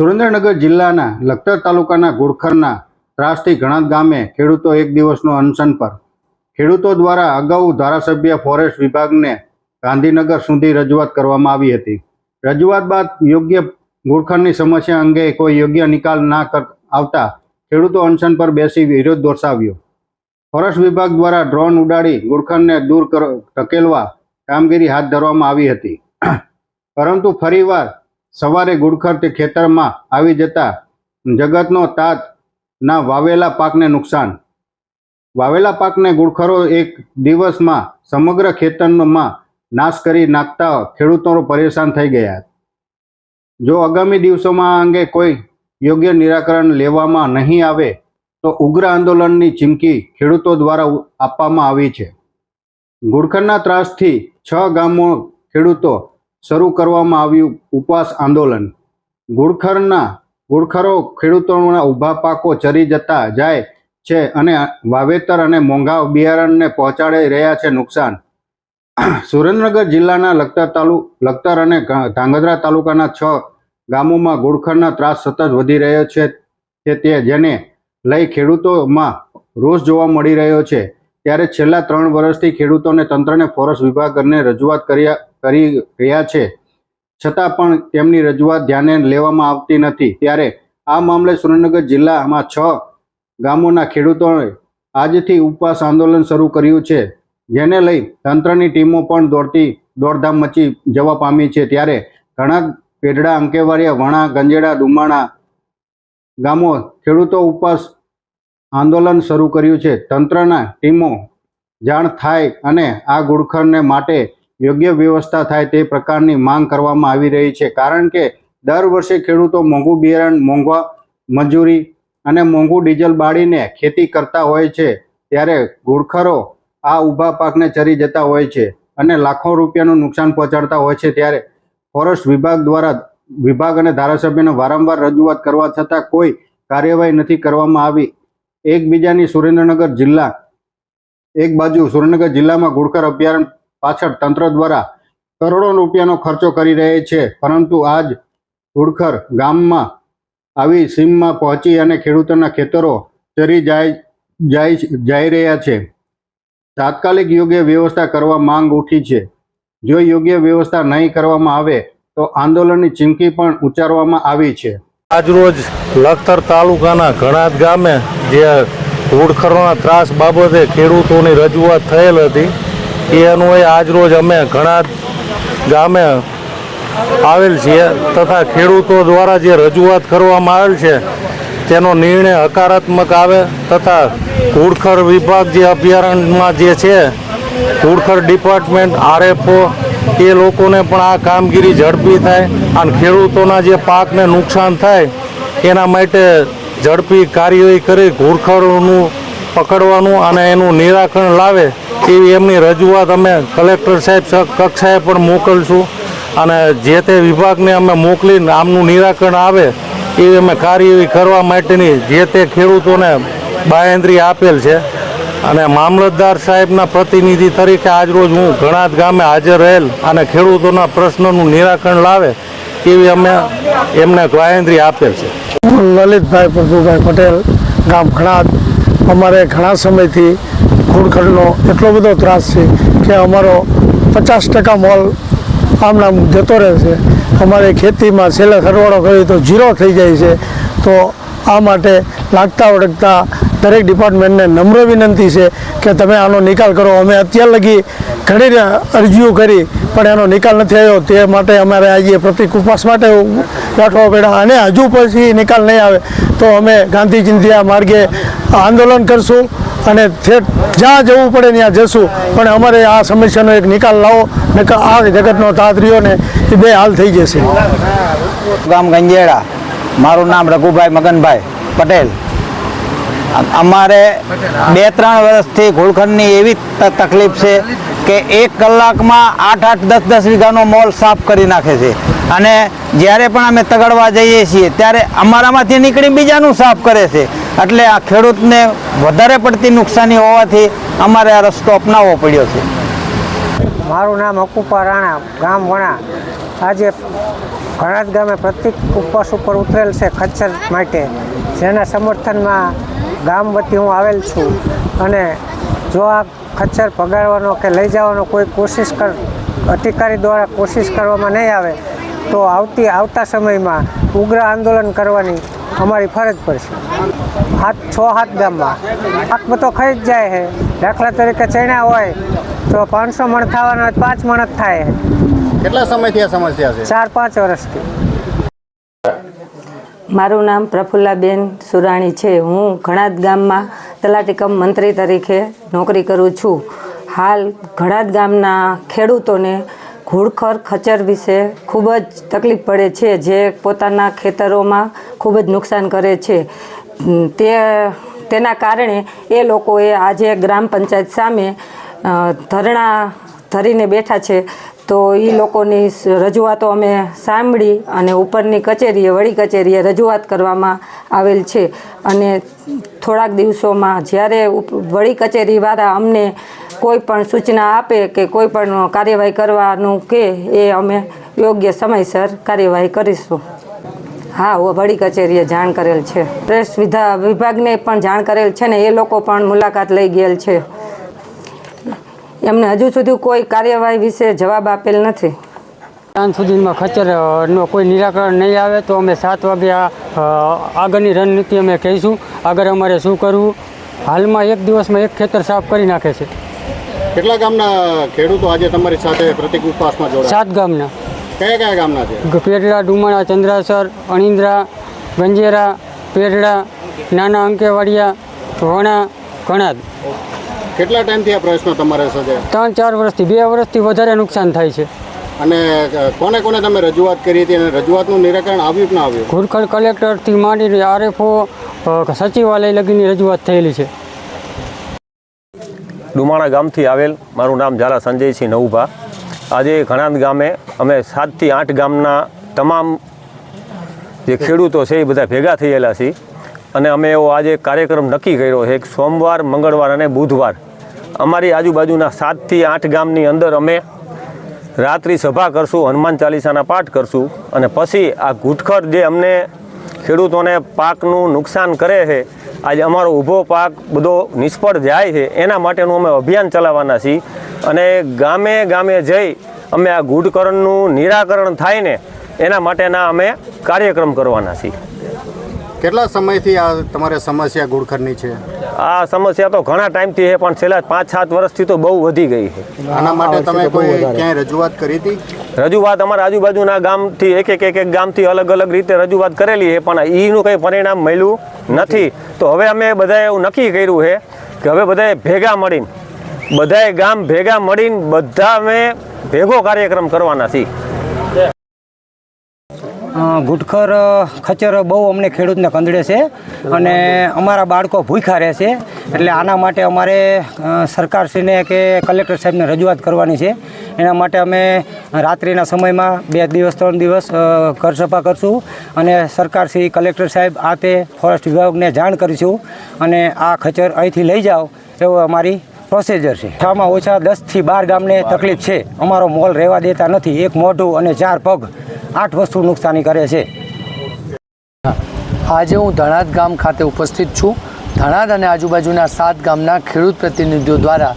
સુરેન્દ્રનગર જિલ્લાના લખતર તાલુકાના ગુડખરના ત્રાસથી ઘણા ગામે ખેડૂતો એક દિવસનો અનશન પર. ખેડૂતો દ્વારા અગાઉ ધારાસભ્ય ફોરેસ્ટ વિભાગને ગાંધીનગર સુધી રજૂઆત કરવામાં આવી હતી. રજૂઆત બાદ યોગ્ય ગુડખરની સમસ્યા અંગે કોઈ યોગ્ય નિકાલ ના આવતા ખેડૂતો અનશન પર બેસી વિરોધ દર્શાવ્યો ફોરેસ્ટ વિભાગ દ્વારા ડ્રોન ઉડાડી ગુડખરને દૂર ધકેલવા કામગીરી હાથ ધરવામાં આવી હતી. પરંતુ ફરીવાર સવારે ગુડખર તે ખેતરમાં આવી જતા જગતનો તાત ના વાવેલા પાકને નુકસાન. વાવેલા પાકને ગુડખરો એક દિવસમાં સમગ્ર ખેતરમાં નાશ કરી નાખતા ખેડૂતો પરેશાન થઈ ગયા. જો આગામી દિવસોમાં આ અંગે કોઈ યોગ્ય નિરાકરણ લેવામાં નહીં આવે, તો ઉગ્ર આંદોલનની ચીમકી ખેડૂતો દ્વારા આપવામાં આવી છે. ગુડખરના ત્રાસથી છ ગામો ખેડૂતો શરૂ કરવામાં આવ્યું ઉપવાસ આંદોલન. ગુડખરના, ગુડખરો ખેડૂતોના ઊભા પાકો ચરી જતા જાય છે અને વાવેતર અને મોંઘા બિયારણને પહોંચાડી રહ્યા છે નુકસાન. સુરેન્દ્રનગર જિલ્લાના લખતર તાલુ, લખતર અને ધાંગધ્રા તાલુકાના છ ગામોમાં ગુડખરના ત્રાસ સતત વધી રહ્યો છે તે જેને લઈ ખેડૂતોમાં રોષ જોવા મળી રહ્યો છે. ત્યારે છેલ્લા ત્રણ વર્ષથી ખેડૂતોને તંત્રને ફોરેસ્ટ વિભાગને રજૂઆત કર્યા કરી રહ્યા છે. છતાં પણ તેમની રજૂઆત ધ્યાને લેવામાં આવતી નથી. ત્યારે આ મામલે સુરેન્દ્રનગર જિલ્લામાં છ ગામોના ખેડૂતોએ આજથી ઉપવાસ આંદોલન શરૂ કર્યું છે, જેને લઈ તંત્રની ટીમો પણ દોડતી દોડધામ મચી જવા પામી છે. ત્યારે ઘણા પેઢડા, અંકેવાડિયા, વણા, ગંજેડા ડુમાણા ગામો ખેડૂતો ઉપવાસ આંદોલન શરૂ કર્યું છે. તંત્રના ટીમો જાણ થાય અને આ ગુડખરને માટે યોગ્ય વ્યવસ્થા થાય તે પ્રકારની માંગ કરવામાં આવી રહી છે. કારણ કે દર વર્ષે ખેડૂતો મોંઘું બિયારણ મોંઘવા મજૂરી અને મોંઘું ડીઝલ બાળીને ખેતી કરતા હોય છે. ત્યારે ગુડખરો આ ઊભા પાકને ચરી જતા હોય છે અને લાખો રૂપિયાનું નુકસાન પહોંચાડતા હોય છે. ત્યારે ફોરેસ્ટ વિભાગ દ્વારા વિભાગ અને ધારાસભ્યને વારંવાર રજૂઆત કરવા છતાં કોઈ કાર્યવાહી નથી કરવામાં આવી. એકબીજાની સુરેન્દ્રનગર જિલ્લા, એક બાજુ સુરેન્દ્રનગર જિલ્લામાં ગુડખર અભયારણ્ય પાછળ તંત્ર દ્વારા કરોડો રૂપિયાનો ખર્ચો કરી રહે છે. પરંતુ આજ ગુડખર ગામમાં આવી સીમમાં પહોંચી અને ખેડૂતોના ખેતરો ચરી જાય જાય જઈ રહ્યા છે. તાત્કાલિક યોગ્ય વ્યવસ્થા કરવા માંગ ઉઠી છે. જો યોગ્ય વ્યવસ્થા નહીં કરવામાં આવે, તો આંદોલનની ચીમકી પણ ઉચ્ચારવામાં આવી છે. આજરોજ લખતર તાલુકાના ઘણા ગામે જે ઘૂડખરોના ત્રાસ બાબતે ખેડૂતોની રજૂઆત થયેલ હતી એ અન્વયે આજરોજ અમે ઘણા ગામે આવેલ છીએ તથા ખેડૂતો દ્વારા જે રજૂઆત કરવામાં આવેલ છે, તેનો નિર્ણય હકારાત્મક આવે તથા ઘૂડખર વિભાગ જે અભયારણ્યમાં જે છે ઘૂડખર ડિપાર્ટમેન્ટ, આરએફઓ, એ લોકોને પણ આ કામગીરી ઝડપી થાય અને ખેડૂતોના જે પાકને નુકસાન થાય, એના માટે ઝડપી કાર્યવાહી કરી ઘૂડખરોનું પકડવાનું અને એનું નિરાકરણ લાવે એવી એમની રજૂઆત અમે કલેક્ટર સાહેબ કક્ષાએ પણ મોકલશું અને જે તે વિભાગને અમે મોકલીને આમનું નિરાકરણ આવે, એવી અમે કાર્યવાહી કરવા માટેની જે તે ખેડૂતોને બાંહેધરી આપેલ છે. અને મામલતદાર સાહેબના પ્રતિનિધિ તરીકે આજરોજ હું ઘણા જ ગામે હાજર રહેલ અને ખેડૂતોના પ્રશ્નોનું નિરાકરણ લાવે, એવી અમે એમને બાંહેધરી આપેલ છે. હું લલિતભાઈ પ્રભુભાઈ પટેલ, ગામ ઘણા અમારે ઘણા સમયથી ઘૂડખડનો એટલો બધો ત્રાસ છે કે અમારો પચાસ ટકા મોલ આમનામ જતો રહે છે. અમારે ખેતીમાં છેલ્લે સરવાળો કરીએ તો ઝીરો થઈ જાય છે. તો આ માટે લાગતા વળગતા દરેક ડિપાર્ટમેન્ટને નમ્ર વિનંતી છે કે તમે આનો નિકાલ કરો. અમે અત્યાર લગી ઘણી અરજીઓ કરી, પણ એનો નિકાલ નથી આવ્યો. તે માટે અમારે આજે પ્રતિક ઉપવાસ માટે રાખવા પડ્યા. અને હજુ પછી નિકાલ નહીં આવે તો અમે ગાંધી ચિંધ્યા માર્ગે આંદોલન કરશું. અને ઠેઠ જ્યાં જવું પડે ત્યાં જશું. પણ અમારે આ સમસ્યાનો એક નિકાલ લાવો, ને આ જગતનો તાતરીઓ ને એ બે હાલ થઈ જશે. ગામ ગંજેડા. મારું નામ રઘુભાઈ મગનભાઈ પટેલ. અમારે બે ત્રણ વર્ષથી ઘોળખંડની એવી તકલીફ છે કે એક કલાકમાં આઠ આઠ દસ દસ વીઘાનો મોલ સાફ કરી નાખે છે. અને જ્યારે પણ અમે તગડવા જઈએ છીએ, ત્યારે અમારામાંથી નીકળી બીજાનું સાફ કરે છે. એટલે આ ખેડૂતને વધારે પડતી નુકસાની હોવાથી અમારે આ રસ્તો અપનાવવો પડ્યો છે. મારું નામ અકુપા રાણા, ગામ વણા. આજે ઘણાદ ગામે પ્રતિક ઉપવાસ ઉપર ઉતરેલ છે ખચ્ચર માટે. જેના સમર્થનમાં ગામ વતી હું આવેલ છું. અને જો આ ખચ્ચર પગાડવાનો કે લઈ જવાનો કોઈ કોશિશ કર અધિકારી દ્વારા કોશિશ કરવામાં નહીં આવે તો આવતી આવતા સમયમાં ઉગ્ર આંદોલન કરવાની અમારી ફરજ પડશે. હાથ છ હાથ ગામમાં. પાક તો ખાઈ જ જાય છે. દાખલા તરીકે ચણા હોય તો પાંચસો મણ થવાના હોય પાંચ મણ જ થાય છે. કેટલા સમયથી આ સમસ્યા છે? ચાર પાંચ વર્ષથી. મારું નામ પ્રફુલ્લાબેન સુરાણી છે. હું ઘણાદ ગામમાં તલાટી કમ મંત્રી તરીકે નોકરી કરું છું. હાલ ઘણાદ ગામના ખેડૂતોને ઘૂડખર ખચર વિશે ખૂબ જ તકલીફ પડે છે, જે પોતાના ખેતરોમાં ખૂબ જ નુકસાન કરે છે. તે, તેના કારણે એ લોકોએ આજે ગ્રામ પંચાયત સામે ધરણા ધરીને બેઠા છે. તો એ લોકોની રજૂઆતો અમે સાંભળી અને ઉપરની કચેરીએ, વડી કચેરીએ રજૂઆત કરવામાં આવેલ છે. અને થોડાક દિવસોમાં જ્યારે વડી કચેરીવાળા અમને કોઈ પણ સૂચના આપે કે કોઈ પણ કાર્યવાહી કરવાનું કે એ અમે યોગ્ય સમયસર કાર્યવાહી કરીશું. હા વડી કચેરીએ જાણ કરેલ છે. પ્રેસ વિભાગને પણ જાણ કરેલ છે ને એ લોકો પણ મુલાકાત લઈ ગયેલ છે. એમને હજુ સુધી કોઈ કાર્યવાહી વિશે જવાબ આપેલ નથી. સાંજ સુધીમાં ખચ્ચરનો કોઈ નિરાકરણ નહીં આવે તો અમે સાત વાગ્યા આગળની રણનીતિ અમે કહીશું. આગળ અમારે શું કરવું? હાલમાં એક દિવસમાં એક ખેતર સાફ કરી નાખે છે. કેટલા ગામના ખેડૂતો આજે તમારી સાથે પ્રતિક ઉપવાસમાં જોડાયા? સાત ગામના. કયા કયા ગામના છે? પેટડા પેરડા ચંદ્રાસર અણિંદ્રા ગંજેરા પેટડા નાના અંકેવાડિયા વણા ઘણાદ. કેટલા ટાઈમથી આ પ્રશ્ન તમારે સાથે? ત્રણ ચાર વર્ષથી બે વર્ષથી વધારે નુકસાન થાય છે. અને કોને કોને તમે રજૂઆત કરી હતી અને રજૂઆતનું નિરાકરણ આવ્યું કે ના આવ્યું? ઘુરખડ કલેક્ટરથી માંડીને આરએફઓ સચિવાલય લગીની રજૂઆત થયેલી છે. ડુમાણા ગામથી આવેલ. મારું નામ ઝાલા સંજયસિંહ નવુભા. આજે ઘણાદ ગામે અમે સાતથી આઠ ગામના તમામ જે ખેડૂતો છે એ બધા ભેગા થયેલા છીએ. અને અમે એવો આજે કાર્યક્રમ નક્કી કર્યો છે. એક સોમવાર, મંગળવાર અને બુધવાર. અમારી આજુબાજુના સાતથી આઠ ગામની અંદર અમે રાત્રિ સભા કરશું, હનુમાન ચાલીસાના પાઠ કરશું અને પછી આ ઘૂંટખર જે અમને ખેડૂતોને પાકનું નુકસાન કરે છે આજે અમારો ઊભો પાક બધો નિષ્ફળ જાય છે. એના માટેનું અમે અભિયાન ચલાવવાના છીએ. અને ગામે ગામે જઈ અમે આ ગુડકરણનું નિરાકરણ થાય ને એના માટેના અમે કાર્યક્રમ કરવાના છીએ. કેટલા સમયથી આ તમારે સમસ્યા ગુડખરની છે? આ સમસ્યા તો ઘણા ટાઈમથી છે પણ છેલ્લા પાંચ સાત વર્ષથી તો બહુ વધી ગઈ છે. આના માટે તમે કોઈ ક્યાંય રજૂઆત કરી હતી? રજૂઆત અમારા આજુબાજુના ગામથી એક એક એક એક ગામથી અલગ અલગ રીતે રજૂઆત કરેલી છે પણ એનું કંઈ પરિણામ મળ્યું નથી. તો હવે અમે બધાએ એવું નક્કી કર્યું છે કે હવે બધાએ ભેગા મળીને બધાએ ગામ ભેગા મળીને બધા અમે ભેગો કાર્યક્રમ કરવાના છીએ. ઘૂંટખર ખચર બહુ અમને ખેડૂતને કંદડે છે અને અમારા બાળકો ભૂખ્યા રહે છે. એટલે આના માટે અમારે સરકારશ્રીને કે કલેક્ટર સાહેબને રજૂઆત કરવાની છે. એના માટે અમે રાત્રિના સમયમાં બે દિવસ, ત્રણ દિવસ ઘર સફા કરશું અને સરકારશ્રી, કલેક્ટર સાહેબ આ તે ફોરેસ્ટ વિભાગને જાણ કરીશું અને આ ખચર અહીંથી લઈ જાઓ એવો અમારી પ્રોસિજર છે. ઓછામાં ઓછા દસથી બાર ગામને તકલીફ છે. અમારો મોલ રહેવા દેતા નથી. એક મોઢું અને ચાર પગ આઠ વસ્તુ નુકસાની કરે છે. આજે હું ધણાદ ગામ ખાતે ઉપસ્થિત છું. ધણાદ અને આજુબાજુના સાત ગામના ખેડૂત પ્રતિનિધિઓ દ્વારા,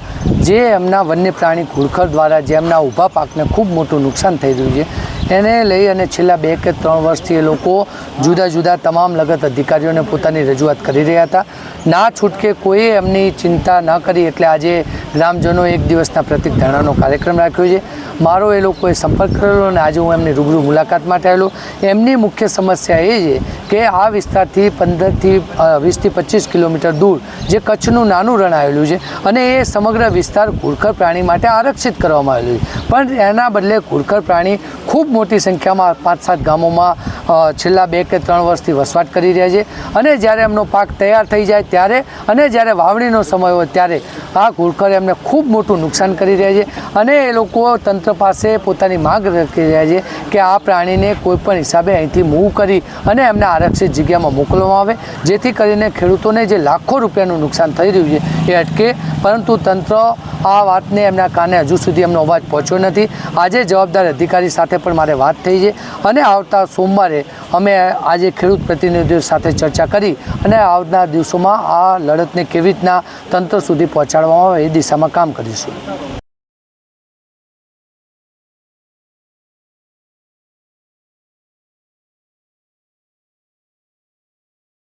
જે એમના વન્ય પ્રાણી ઘુડખર દ્વારા, જે એમના ઊભા પાકને ખૂબ મોટું નુકસાન થઈ રહ્યું છે, એને લઈ અને છેલ્લા બે કે ત્રણ વર્ષથી એ લોકો જુદા જુદા તમામ લગત અધિકારીઓને પોતાની રજૂઆત કરી રહ્યા હતા. ના છૂટકે કોઈએ એમની ચિંતા ન કરી, એટલે આજે ગ્રામજનો એક દિવસના પ્રતિક ધરણાનો કાર્યક્રમ રાખ્યો છે. મારો એ લોકોએ સંપર્ક કરેલો અને આજે હું એમની રૂબરૂ મુલાકાત માટે આવેલો. એમની મુખ્ય સમસ્યા એ છે કે આ વિસ્તારથી પંદરથી વીસથી પચીસ કિલોમીટર દૂર જે કચ્છનું નાનું રણ આવેલું છે અને એ સમગ્ર વિસ્તાર ઘુડખર પ્રાણી માટે આરક્ષિત કરવામાં આવેલું છે. પણ એના બદલે ઘુડખર પ્રાણી ખૂબ મોટી સંખ્યામાં પાંચ સાત ગામોમાં છેલ્લા બે કે ત્રણ વર્ષથી વસવાટ કરી રહ્યા છે અને જ્યારે એમનો પાક તૈયાર થઈ જાય ત્યારે અને જ્યારે વાવણીનો સમય હોય ત્યારે આ ઘુડખર એમને ખૂબ મોટું નુકસાન કરી રહ્યા છે અને એ લોકો તંત્ર પાસે પોતાની માંગ રાખી રહ્યા છે કે આ પ્રાણીને કોઈપણ હિસાબે અહીંથી મૂવ કરી અને એમને આરક્ષિત જગ્યામાં મોકલવામાં આવે. જેથી કરીને ખેડૂતોને જે લાખો રૂપિયાનું નુકસાન થઈ રહ્યું છે એ અટકે. પરંતુ તંત્ર આ વાતને એમના કાને હજુ સુધી એમનો અવાજ પહોંચ્યો નથી. આજે જવાબદાર અધિકારી સાથે પણ મારે વાત થઈ છે અને આવતા સોમવારે અમે આજે ખેડૂત પ્રતિનિધિઓ સાથે ચર્ચા કરી અને આવનાર દિવસોમાં આ લડતને કેવી રીતના તંત્ર સુધી પહોંચાડવામાં આવે એ દિશામાં કામ કરીશું.